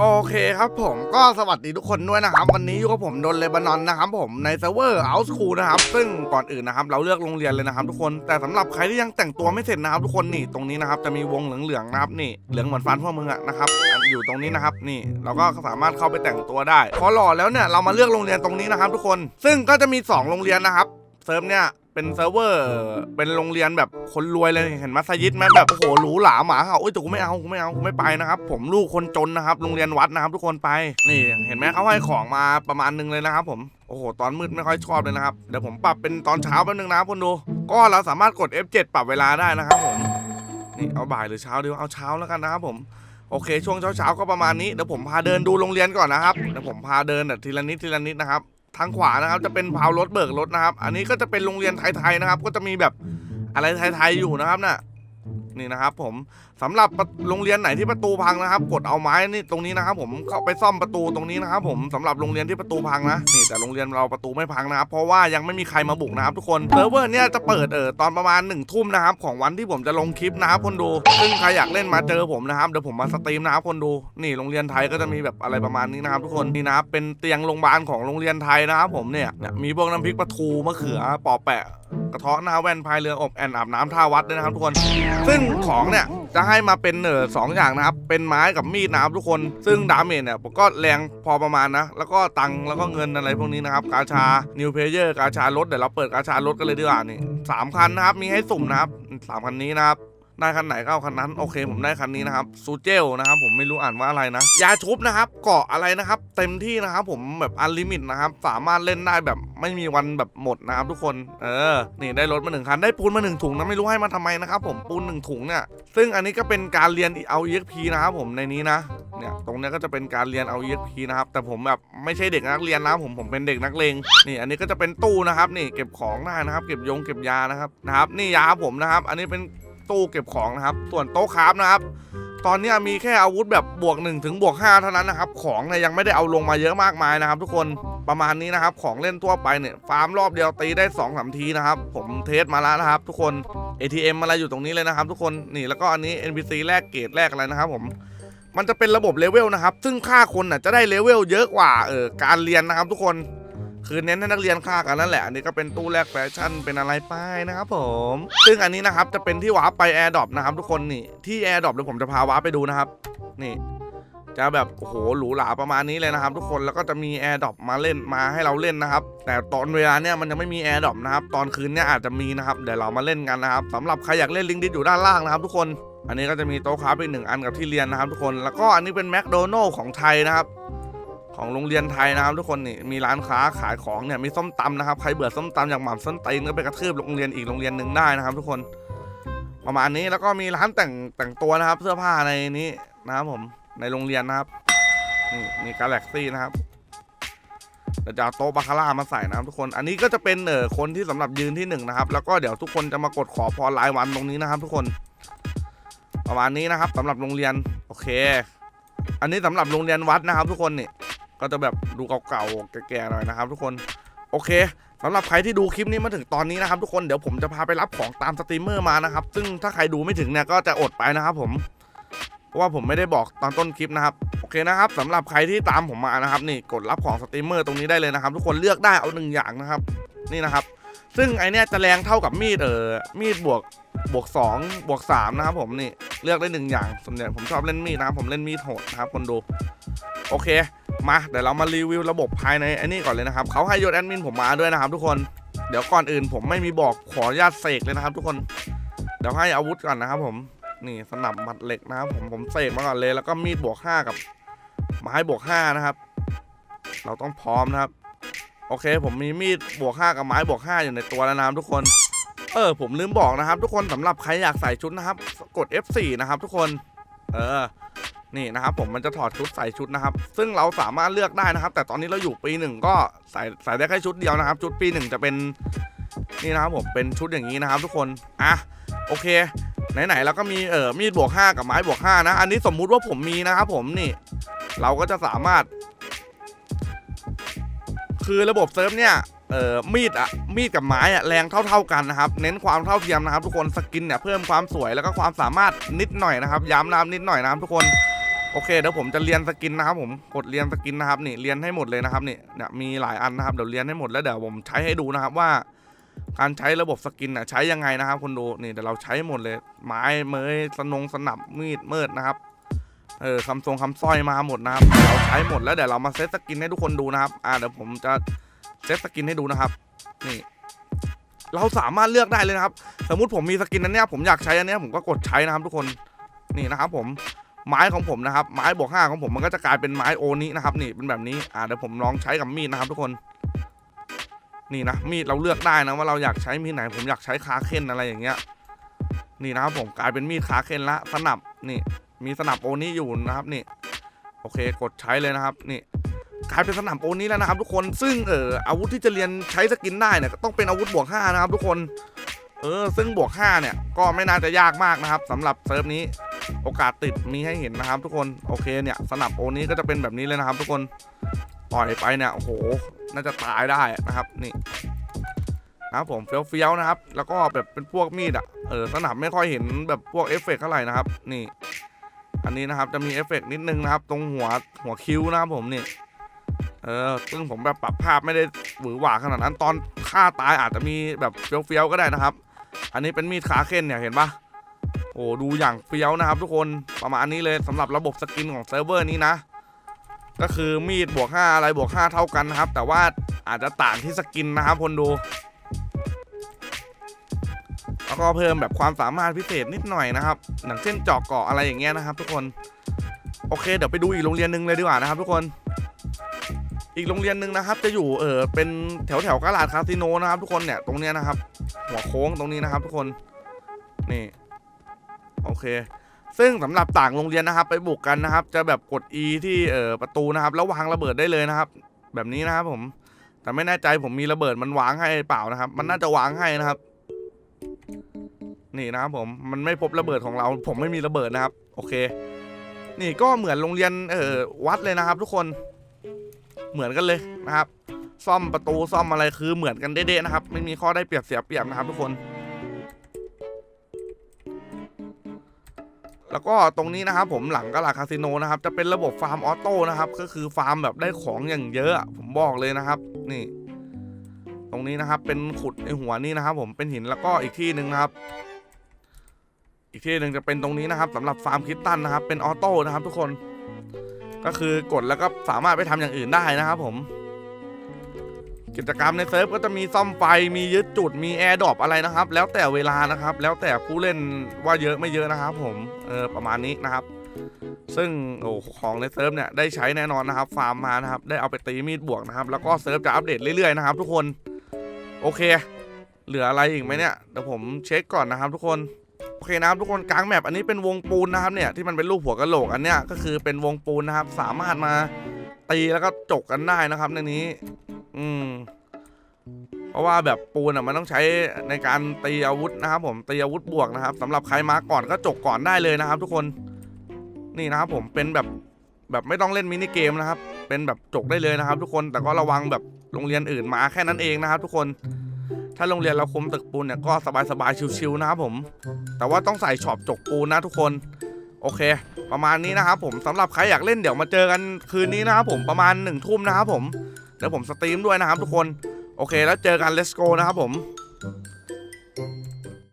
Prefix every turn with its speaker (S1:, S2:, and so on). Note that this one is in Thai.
S1: โอเคครับผมก็สวัสดีทุกคนด้วยนะครับ วันนี้อยู่กับผมดนเลบานอนนะครับผมในเซิร์ฟเวอร์เอาส์คูนะครับ ซึ่งก่อนอื่นนะครับ เราเลือกโรงเรียนเลยนะครับ ทุกคนแต่สำหรับใครที่ยังแต่งตัวไม่เสร็จนะครับ ทุกคนนี่ตรงนี้นะครับจะมีวงเหลืองๆนะครับนี่เหลืองเหมือนฟันพวกมึงอะนะครับอยู่ตรงนี้นะครับนี่เราก็สามารถเข้าไปแต่งตัวได้พอหล่อแล้วเนี่ยเรามาเลือกโรงเรียนตรงนี้นะครับ ทุกคน ซึ่งก็จะมีสองโรงเรียนนะครับเซิร์ฟเนี่ย เป็นเซิร์ฟเวอร์ เป็นโรงเรียนแบบคนรวยเลยเห็นมัสยิดไหมแบบโอ้โหหรูหราหมาเห่าโอ้ยแต่กูไม่เอากูไม่เอากูไม่ไปนะครับ ผมลูกคนจนนะครับโรงเรียนวัดนะครับ ทุกคนไปนี่เห็นไหมเขาให้ของมาประมาณนึงเลยนะครับ ผมโอ้โหตอนมืดไม่ค่อยชอบเลยนะครับเดี๋ยวผมปรับเป็นตอนเช้าแป๊บนึงนะครับคนดู ก็เราสามารถกด F7 ปรับเวลาได้นะครับผมนี่เอาบ่ายหรือเช้าดีวะเอาเช้าแล้วกันนะครับผมโอเคช่วงเช้าๆก็ประมาณนี้เดี๋ยวผมพาเดินดูโรงเรียนก่อนนะครับเดี๋ยวผมพาเดินแบบทีละนิดทีละนิดนะครับ ทางขวานะครับ จะเป็นพาวรถเบิกรถนะครับ อันนี้ก็จะเป็นโรงเรียนไทยๆนะครับ ก็จะมีแบบอะไรไทยๆอยู่นะครับน่ะ นี่นะครับผมสำหรับโรงเรียนไหนที่ประตูพังนะครับ กดเอาไม้นี่ตรงนี้นะครับผมเข้าไปซ่อมประตูตรงนี้นะครับผมสำหรับโรงเรียนที่ประตูพังนะนี่แต่โรงเรียนเราประตูไม่พังนะครับ เพราะว่ายังไม่มีใครมาบุกนะครับทุกคนเซิร์ฟเวอร์เนี่ยจะเปิดเออตอนประมาณหนึ่งทุ่มนะครับของวันที่ผมจะลงคลิปนะครับคนดูซึ่งใครอยากเล่นมาเจอผมนะครับเดี๋ยวผมมาสตรีมนะครับคนดูนี่โรงเรียนไทยก็จะมีแบบอะไรประมาณนี้นะครับทุกคนนี่นะครับเป็นเตียงโรงพยาบาลของโรงเรียนไทยนะครับผมเนี่ยมีพวกน้ำพริกปลาทูมะเขือปอแปะ ระเทาะหน้าแว่นพายเรืออบแอนอาบน้ำท่าวัดด้วยนะครับทุกคน ซึ่งของเนี่ยจะให้มาเป็นเออสองอย่างนะครับ เป็นไม้กับมีดนะครับทุกคน ซึ่งดาเมจเนี่ยผมก็แรงพอประมาณนะ แล้วก็ตังค์แล้วก็เงินอะไรพวกนี้นะครับ กาชา นิวเพเยอร์ กาชารถ เดี๋ยวเราเปิดกาชารถกันเลยดีกว่านี่สามคันนะครับ มีให้สุ่มนะครับสามคันนี้นะครับ ได้คันไหนก็เอาคันนั้นโอเคผมได้คันนี้นะครับซูเจลนะครับผมไม่รู้อ่านว่าอะไรนะ ยาชุบนะครับเกาะอะไรนะครับ เต็มที่นะครับผมแบบอันลิมิตนะครับสามารถเล่นได้แบบไม่มีวันแบบหมดนะครับทุกคนเออนี่ได้รถมาหนึ่งคันได้ปูนมาหนึ่งถุงนะไม่รู้ให้มาทำไมนะครับผมปูนหนึ่งถุงเนี่ยซึ่งอันนี้ก็เป็นการเรียนเอา EXP นะครับผมในนี้นะเนี่ยตรงนี้ก็จะเป็นการเรียนเอา EXP นะครับแต่ผมแบบไม่ใช่เด็กนักเรียนนะผมผมเป็นเด็กนักเลงนี่อันนี้ก็จะเป็นตู้นะครับนี่เก็บของได้นะครับ เก็บยงเก็บยานะครับนะครับนี่ยาผมนะครับ อันนี้เป็น ตู้เก็บของนะครับ ส่วนโต๊ะคราฟนะครับ ตอนนี้มีแค่อาวุธแบบบวก1ถึงบวก5เท่านั้นนะครับ ของเนี่ยยังไม่ได้เอาลงมาเยอะมากมายนะครับ ทุกคนประมาณนี้นะครับ ของเล่นทั่วไปเนี่ยฟาร์มรอบเดียวตีได้2อสามทีนะครับ ผมเทสมาแล้วนะครับ ทุกคน ATM อะไรอยู่ตรงนี้เลยนะครับ ทุกคนนี่แล้วก็อันนี้ NPC แลกเกรดแลกอะไรนะครับ ผมมันจะเป็นระบบเลเวลนะครับ ซึ่งค่าคนน่ะจะได้เลเวลเยอะกว่าเออการเรียนนะครับ ทุกคน คือเน้นให้นักเรียนค่ากันนั่นแหละ อันนี้ก็เป็นตู้แลกแฟชั่นเป็นอะไรไปนะครับผม ซึ่งอันนี้นะครับจะเป็นที่วาร์ปไปแอร์ดรอปนะครับทุกคนนี่ที่แอร์ดรอปเดี๋ยวผมจะพาวาร์ปไปดูนะครับ นี่จะแบบโอ้โหหรูหราประมาณนี้เลยนะครับ ทุกคนแล้วก็จะมีแอร์ดรอปมาเล่นมาให้เราเล่นนะครับ แต่ตอนเวลาเนี่ยมันยังไม่มีแอร์ดรอปนะครับ ตอนคืนเนี่ยอาจจะมีนะครับเดี๋ยวเรามาเล่นกันนะครับสำหรับใครอยากเล่นลิงก์ดิสอยู่ด้านล่างนะครับ ทุกคน อันนี้ก็จะมีโต๊ะคราฟอีกหนึ่งอันกับที่เรียนนะครับ ทุกคนแล้วก็อันนี้เป็นแมคโดนัลล์ของไทยนะครับ ของโรงเรียนไทยนะครับทุกคนนี่มีร้านค้าขายของเนี่ยมีส้มตำนะครับใครเบื่อส้มตำอย่างหม่ำส้นตีนก็ไปกระทืบโรงเรียนอีกโรงเรียนหนึ่งได้นะครับ ทุกคน ประมาณนี้แล้วก็มีร้านแต่งแต่งตัวนะครับ เสื้อผ้าในนี้นะครับผมในโรงเรียนนะครับนี่มีกาแล็กซี่นะครับเดี๋ยวจะเอาโต๊ะบาคาร่ามาใส่นะครับทุกคน อันนี้ก็จะเป็นเออคนที่สำหรับยืนที่หนึ่งนะครับ แล้วก็เดี๋ยวทุกคนจะมากดขอพรรายวันตรงนี้นะครับ ทุกคน ประมาณนี้นะครับสำหรับโรงเรียน โอเค อันนี้สำหรับโรงเรียนวัดนะครับ ทุกคนนี่ ก็จะแบบดูเก่าๆแก่ๆหน่อยนะครับ ทุกคนโอเคสำหรับใครที่ดูคลิปนี้มาถึงตอนนี้นะครับ ทุกคนเดี๋ยวผมจะพาไปรับของตามสตรีมเมอร์มานะครับ ซึ่งถ้าใครดูไม่ถึงเนี่ยก็จะอดไปนะครับ ผมเพราะว่าผมไม่ได้บอกตอนต้นคลิปนะครับโอเคนะครับสำหรับใครที่ตามผมมานะครับ นี่กดรับของสตรีมเมอร์ตรงนี้ได้เลยนะครับ ทุกคนเลือกได้เอาหนึ่งอย่างนะครับ นี่นะครับ ซึ่งไอเนี้ยจะแรงเท่ากับมีดเออมีดบวกบวกสองบวกสามนะครับผมนี่เลือกได้หนึ่งอย่างส่วนใหญ่ผมชอบเล่นมีดนะครับผมเล่นมีดโหดนะครับคนดูโอเค มาเดี๋ยวเรามารีวิวระบบภายในไอ้นี่ก่อนเลยนะครับเขาให้ยศแอดมินผมมาด้วยนะครับทุกคนเดี๋ยวก่อนอื่นผมไม่มีบอกขออนุญาตเสกเลยนะครับ ทุกคนเดี๋ยวให้อาวุธก่อนนะครับ ผมนี่สนับหมัดเหล็กนะครับผมผมเสกมาก่อนเลย แล้วก็มีดบวกห้ากับไม้บวกห้านะครับ เราต้องพร้อมนะครับ โอเค ผมมีมีดบวกห้ากับไม้บวกห้าอยู่ในตัวแล้วนะครับทุกคนเออผมลืมบอกนะครับ ทุกคนสำหรับใครอยากใส่ชุดนะครับ กด F4 นะครับ ทุกคน เออ นี่นะครับผมมันจะถอดชุดใส่ชุดนะครับ ซึ่งเราสามารถเลือกได้นะครับ แต่ตอนนี้เราอยู่ปีหนึ่งก็ใส่ใส่ได้แค่ชุดเดียวนะครับ ชุดปีหนึ่งจะเป็นนี่นะครับผมเป็นชุดอย่างนี้นะครับ ทุกคนอะโอเคไหนๆเราก็มีเออมีดบวก5กับไม้บวก5นะ อันนี้สมมุติว่าผมมีนะครับผมนี่ เราก็จะสามารถ คือระบบเซิร์ฟเนี่ยเอ่อมีดอะมีดกับไม้อะแรงเท่า ๆกันนะครับ เน้นความเท่าเทียมนะครับ ทุกคนสกินเนี่ยเพิ่มความสวยแล้วก็ความสามารถนิดหน่อยนะครับ ย้ำนะครับนิดหน่อยนะครับทุกคน โอเคเดี๋ยวผมจะเรียนสกินนะครับผมกดเรียนสกินนะครับนี่เรียนให้หมดเลยนะครับนี่เนี่ยมีหลายอันนะครับเดี๋ยวเรียนให้หมดแล้วเดี๋ยวผมใช้ให้ดูนะครับว่า การใช้ระบบสกินน่ะใช้ยังไงนะครับคนดูนี่เดี๋ยวเราใช้หมดเลย ไม้เมยสนงสนับมีดเมิดนะครับเออคำทรงคำสร้อยมาหมดนะครับเดี๋ยวเราใช้หมดแล้วเดี๋ยวเรามาเซตสกินให้ทุกคนดูนะครับอ่าเดี๋ยวผมจะเซตสกินให้ดูนะครับนี่เราสามารถเลือกได้เลยนะครับ สมมุติผมมีสกินอันเนี้ยผมอยากใช้อันเนี้ยผมก็กดใช้นะครับทุกคนนี่นะครับผม ไม้ของผมนะครับไม้บวกห้าของผมมันก็จะกลายเป็นไม้โอนี้นะครับนี่เป็นแบบนี้อ่าเดี๋ยวผมลองใช้กับมีดนะครับ ทุกคน นี่นะมีดเราเลือกได้นะว่าเราอยากใช้มีดไหน ผมอยากใช้คาเคนอะไรอย่างเงี้ย นี่นะครับผมกลายเป็นมีดคาเคนละสนับนี่ มีสนับโอนี้อยู่นะครับนี่ โอเคกดใช้เลยนะครับ นี่กลายเป็นสนับโอนี้แล้วนะครับทุกคนซึ่งเอออาวุธที่จะเรียนใช้สกินได้เนี่ยต้องเป็นอาวุธบวกห้านะครับทุกคน เออซึ่งบวก5เนี่ยก็ไม่น่าจะยากมากนะครับสำหรับเซิร์ฟนี้ โอกาสติดมีให้เห็นนะครับ ทุกคนโอเคเนี่ยสนับโอนี้ก็จะเป็นแบบนี้เลยนะครับ ทุกคนปล่อยไปเนี่ยโอ้โหน่าจะตายได้นะครับนี่นะครับผมเฟี้ยวเฟี้ยวๆนะครับ แล้วก็แบบเป็นพวกมีดอะเออสนับไม่ค่อยเห็นแบบพวกเอฟเฟกต์เท่าไหร่นะครับนี่ อันนี้นะครับจะมีเอฟเฟกต์นิดนึงนะครับ ตรงหัวหัวคิ้วนะครับผมนี่เออซึ่งผมแบบปรับภาพไม่ได้หวือหวาขนาดนั้นตอนฆ่าตายอาจจะมีแบบเฟี้ยวๆก็ได้นะครับ อันนี้เป็นมีดขาเค้นเนี่ยเห็นปะ โอ้ดูอย่างเฟี้ยวนะครับทุกคนประมาณนี้เลยสำหรับระบบสกินของเซิร์ฟเวอร์นี้นะ ก็คือมีดบวก 5 อะไรบวก 5 เท่ากันนะครับ แต่ว่าอาจจะต่างที่สกินนะครับคนดูแล้วก็เพิ่มแบบความสามารถพิเศษนิดหน่อยนะครับอย่างเช่นเจาะเกาะอะไรอย่างเงี้ยนะครับ ทุกคนโอเค เดี๋ยวไปดูอีกโรงเรียนหนึ่งเลยดีกว่านะครับ ทุกคน อีกโรงเรียนหนึ่งนะครับ จะอยู่เออเป็นแถวแถวกาลาดคาสิโนนะครับ ทุกคนเนี่ยตรงเนี้ยนะครับ หัวโค้งตรงนี้นะครับ ทุกคนนี่ โอเค ซึ่งสำหรับต่างโรงเรียนนะครับ ไปบุกกันนะครับ จะแบบกด E ที่เอ่อประตูนะครับ แล้ววางระเบิดได้เลยนะครับ แบบนี้นะครับผมแต่ไม่แน่ใจผมมีระเบิดมันวางให้เปล่านะครับ มันน่าจะวางให้นะครับ นี่นะครับผมมันไม่พบระเบิดของเรา ผมไม่มีระเบิดนะครับ โอเค นี่ก็เหมือนโรงเรียนเอ่อวัดเลยนะครับ ทุกคนเหมือนกันเลยนะครับ ซ่อมประตูซ่อมอะไรคือเหมือนกันเด้ๆนะครับ ไม่มีข้อได้เปรียบเสียเปรียบนะครับ ทุกคน แล้วก็ตรงนี้นะครับผมหลังกะลาคาสิโนนะครับจะเป็นระบบฟาร์มออโต้นะครับก็คือฟาร์มแบบได้ของอย่างเยอะ ผมบอกเลยนะครับ นี่ ตรงนี้นะครับเป็นขุดในหัวนี่นะครับ ผมเป็นหินแล้วก็อีกที่หนึ่งนะครับ อีกที่หนึ่งจะเป็นตรงนี้นะครับสำหรับฟาร์มคิตตันนะครับ เป็นออโต้นะครับ ทุกคน ก็คือกดแล้วก็สามารถไปทำอย่างอื่นได้นะครับ ผม กิจกรรมในเซิร์ฟก็จะมีซ่อมไฟ มียึดจุด มีแอร์ดรอปอะไรนะครับ แล้วแต่เวลานะครับ แล้วแต่ผู้เล่นว่าเยอะไม่เยอะนะครับ ผมเออประมาณนี้นะครับ ซึ่งโอ้ของในเซิร์ฟเนี่ยได้ใช้แน่นอนนะครับ ฟาร์มมานะครับ ได้เอาไปตีมีดบวกนะครับ แล้วก็เซิร์ฟจะอัปเดตเรื่อยๆนะครับ ทุกคน โอเค เหลืออะไรอีกไหมเนี่ย เดี๋ยวผมเช็คก่อนนะครับ ทุกคน โอเคนะครับ ทุกคนกลางแมปอันนี้เป็นวงปูนนะครับเนี่ยที่มันเป็นรูปหัวกะโหลกอันเนี้ยก็คือเป็นวงปูนนะครับ สามารถมาตีแล้วก็จกกันได้นะครับในนี้ อืม เพราะว่าแบบปูนอะมันต้องใช้ในการตีอาวุธนะครับ ผมตีอาวุธบวกนะครับสำหรับใครมาก่อนก็จกก่อนได้เลยนะครับ ทุกคน นี่นะครับ ผมเป็นแบบแบบไม่ต้องเล่นมินิเกมนะครับ เป็นแบบจกได้เลยนะครับ ทุกคนแต่ก็ระวังแบบโรงเรียนอื่นมาแค่นั้นเองนะครับ ทุกคนถ้าโรงเรียนเราคุมตึกปูนเนี่ยก็สบายๆชิวๆนะครับผม แต่ว่าต้องใส่ช็อปจกปูนนะทุกคน โอเค ประมาณนี้นะครับผมสำหรับใครอยากเล่นเดี๋ยวมาเจอกันคืนนี้นะครับผมประมาณหนึ่งทุ่มนะครับผม เดี๋ยวผมสตรีมด้วยนะครับทุกคน โอเค แล้วเจอกัน let's go นะครับผม